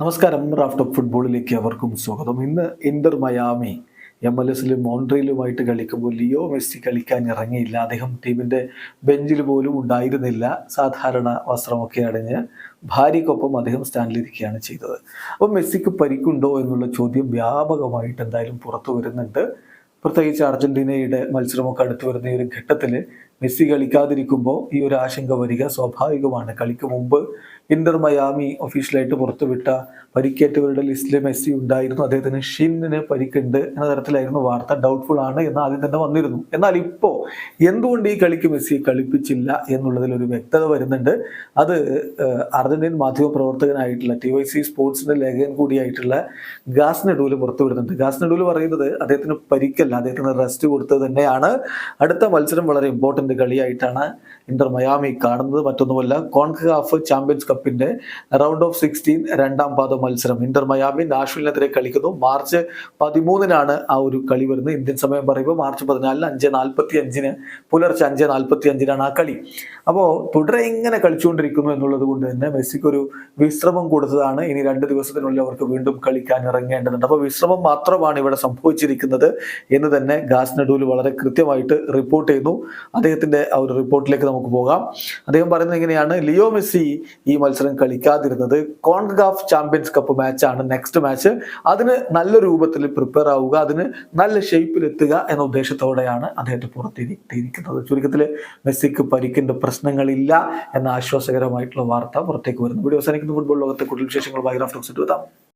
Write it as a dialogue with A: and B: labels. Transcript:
A: നമസ്കാരം. Raft of ഫുട്ബോളിലേക്ക് അവർക്കും സ്വാഗതം. ഇന്ന് ഇന്റർ മയാമി എം എൽ എസിലും മോൺട്രയിലുമായിട്ട് കളിക്കുമ്പോൾ ലിയോ മെസ്സി കളിക്കാൻ ഇറങ്ങിയില്ല. അദ്ദേഹം ടീമിന്റെ ബെഞ്ചിൽ പോലും ഉണ്ടായിരുന്നില്ല. സാധാരണ വസ്ത്രമൊക്കെ അടഞ്ഞ് ഭാര്യയ്ക്കൊപ്പം അദ്ദേഹം സ്റ്റാൻഡിലിരിക്കുകയാണ് ചെയ്തത്. അപ്പോൾ മെസ്സിക്ക് പരിക്കുണ്ടോ എന്നുള്ള ചോദ്യം വ്യാപകമായിട്ട് എന്തായാലും പുറത്തു വരുന്നുണ്ട്. പ്രത്യേകിച്ച് അർജന്റീനയുടെ മത്സരമൊക്കെ അടുത്തു വരുന്ന ഈ ഒരു ഘട്ടത്തിൽ മെസ്സി കളിക്കാതിരിക്കുമ്പോൾ ഈ ഒരു ആശങ്ക വരിക സ്വാഭാവികമാണ്. കളിക്ക് മുമ്പ് ഇന്റർ മയാമി ഒഫീഷ്യലായിട്ട് പുറത്തുവിട്ട പരിക്കേറ്റവരുടെ ലിസ്റ്റിൽ മെസ്സി ഉണ്ടായിരുന്നു. അദ്ദേഹത്തിന് ഷിന്നിന് പരിക്കുണ്ട് എന്ന തരത്തിലായിരുന്നു വാർത്ത. ഡൗട്ട്ഫുൾ ആണ് എന്ന് ആദ്യം തന്നെ വന്നിരുന്നു. എന്നാൽ ഇപ്പോൾ എന്തുകൊണ്ട് ഈ കളിക്ക് മെസ്സി കളിപ്പിച്ചില്ല എന്നുള്ളതിൽ ഒരു വ്യക്തത വരുന്നുണ്ട്. അത് അർജന്റീൻ മാധ്യമ പ്രവർത്തകനായിട്ടുള്ള ടി വൈ സി സ്പോർട്സിന്റെ ലേഖകൻ കൂടിയായിട്ടുള്ള ഗാസ് നെഡൂൽ പുറത്തുവിടുന്നുണ്ട്. ഗാസ് നെഡൂൽ പറയുന്നത് അദ്ദേഹത്തിന് പരിക്കല്ല അദ്ദേഹത്തിന് റെസ്റ്റ് കൊടുത്തത് തന്നെയാണ്. അടുത്ത മത്സരം വളരെ ഇമ്പോർട്ടന്റ് കളിയായിട്ടാണ് ഇന്റർ മയാമി കാണുന്നത്. മറ്റൊന്നുമല്ല കോൺകാഫ് ചാമ്പ്യൻസ് കപ്പിന്റെ റൗണ്ട് ഓഫ് സിക്സ്റ്റീൻ രണ്ടാം പാദ മത്സരം. ഇന്റർ മയാമി നാഷണലിനെതിരെ കളിക്കുന്നു. മാർച്ച് പതിമൂന്നിനാണ് ആ ഒരു കളി വരുന്നത്. ഇന്ത്യൻ സമയം പറയുമ്പോൾ മാർച്ച് പതിനാലിന് അഞ്ച് നാൽപ്പത്തി അഞ്ചിന് പുലർച്ചെ അഞ്ച് നാൽപ്പത്തി അഞ്ചിനാണ് ആ കളി. അപ്പോൾ തുടരെ ഇങ്ങനെ കളിച്ചുകൊണ്ടിരിക്കുന്നു എന്നുള്ളത് കൊണ്ട് തന്നെ മെസ്സിക്ക് ഒരു വിശ്രമം കൊടുത്തതാണ്. ഇനി രണ്ട് ദിവസത്തിനുള്ളിൽ അവർക്ക് വീണ്ടും കളിക്കാൻ ഇറങ്ങേണ്ടതുണ്ട്. അപ്പോൾ വിശ്രമം മാത്രമാണ് ഇവിടെ സംഭവിച്ചിരിക്കുന്നത് എന്ന് തന്നെ ഗാസ്നഡൂൽ വളരെ കൃത്യമായിട്ട് റിപ്പോർട്ട് ചെയ്യുന്നു. അദ്ദേഹത്തിന്റെ ആ ഒരു റിപ്പോർട്ടിലേക്ക് നമുക്ക് പോകാം. അദ്ദേഹം പറയുന്നത് എങ്ങനെയാണ് ലിയോ മെസ്സി ഈ മത്സരം കളിക്കാതിരുന്നത്. കോൺഗാഫ് ചാമ്പ്യൻസ് കപ്പ് മാച്ചാണ് നെക്സ്റ്റ് മാച്ച് അതിന് നല്ല രൂപത്തിൽ പ്രിപ്പയർ ആവുക അതിന് നല്ല ഷേപ്പിൽ എത്തുക എന്ന ഉദ്ദേശത്തോടെയാണ് അദ്ദേഹത്തെ പുറത്തിരിക്കുന്നത് ചുരുക്കത്തിൽ മെസ്സിക്ക് പരിക്കിന്റെ പ്രശ്നങ്ങളില്ല എന്ന ആശ്വാസകരമായിട്ടുള്ള വാർത്ത പുറത്തേക്ക് വരുന്നു. ഇവിടെ അവസാനിക്കുന്ന. ഫുട്ബോൾ ലോകത്തെ കൂടുതൽ വിശേഷങ്ങൾ ബൈഗ്രാഫ് എത്താം.